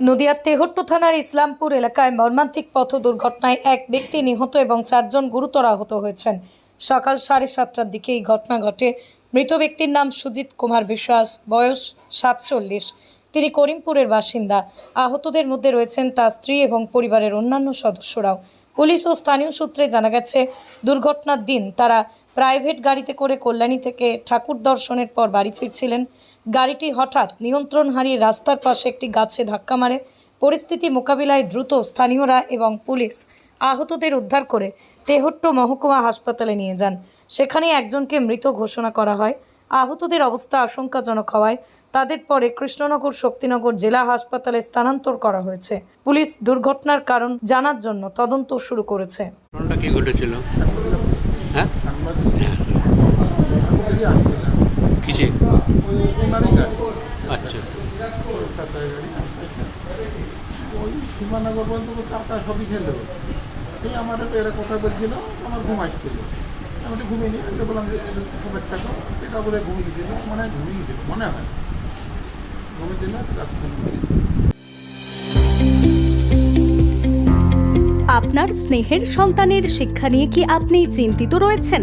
নদিয়ার তেহট্ট থানার ইসলামপুর এলাকায় মর্মান্তিক পথ দুর্ঘটনায় এক ব্যক্তি নিহত এবং চারজন গুরুতর আহত হয়েছেন। সকাল সাড়ে সাতটার দিকে এই ঘটনা ঘটে। মৃত ব্যক্তির নাম সুজিত কুমার বিশ্বাস, বয়স সাতচল্লিশ। তিনি করিমপুরের বাসিন্দা। আহতদের মধ্যে রয়েছেন তার স্ত্রী এবং পরিবারের অন্যান্য সদস্যরাও। পুলিশ ও স্থানীয় সূত্রে জানা গেছে, দুর্ঘটনার দিন তারা প্রাইভেট গাড়িতে করে কল্যাণী থেকে ঠাকুর দর্শনের পর বাড়ি ফিরছিলেন। গাড়িটি হঠাৎ নিয়ন্ত্রণ হারিয়ে রাস্তার পাশে একটি গাছে ধাক্কা মারে। পরিস্থিতি মোকাবিলায় দ্রুত স্থানীয়রা এবং পুলিশ আহতদের উদ্ধার করে তেহট্ট মহকুমা হাসপাতালে নিয়ে যান। সেখানে একজনকে মৃত ঘোষণা করা হয়। আহতদের অবস্থা আশঙ্কাজনক হওয়ায় তাদের পরে কৃষ্ণনগর শক্তিনগর জেলা হাসপাতালে স্থানান্তর করা হয়েছে। পুলিশ দুর্ঘটনার কারণ জানার জন্য তদন্ত শুরু করেছে। ঘটেছিল হ্যাঁ থেকে আসছিলাম কিসে গাড়ি। আচ্ছা। গাড়ি ওই সীমানগর পর্যন্ত তো চারটা সবই খেলো এই আমার এরা কথা বলছিল আমার ঘুম আসছিল। আমি ঘুমিয়ে নিয়ে তো বললাম যে খুব একটা এটা বলে ঘুমিয়ে গেছিল মনে হয় ঘুমিয়ে গেছিল মনে হয়। ঘুমিয়ে দিল কাজ আপনার স্নেহের সন্তানের শিক্ষা নিয়ে কি আপনি চিন্তিত রয়েছেন?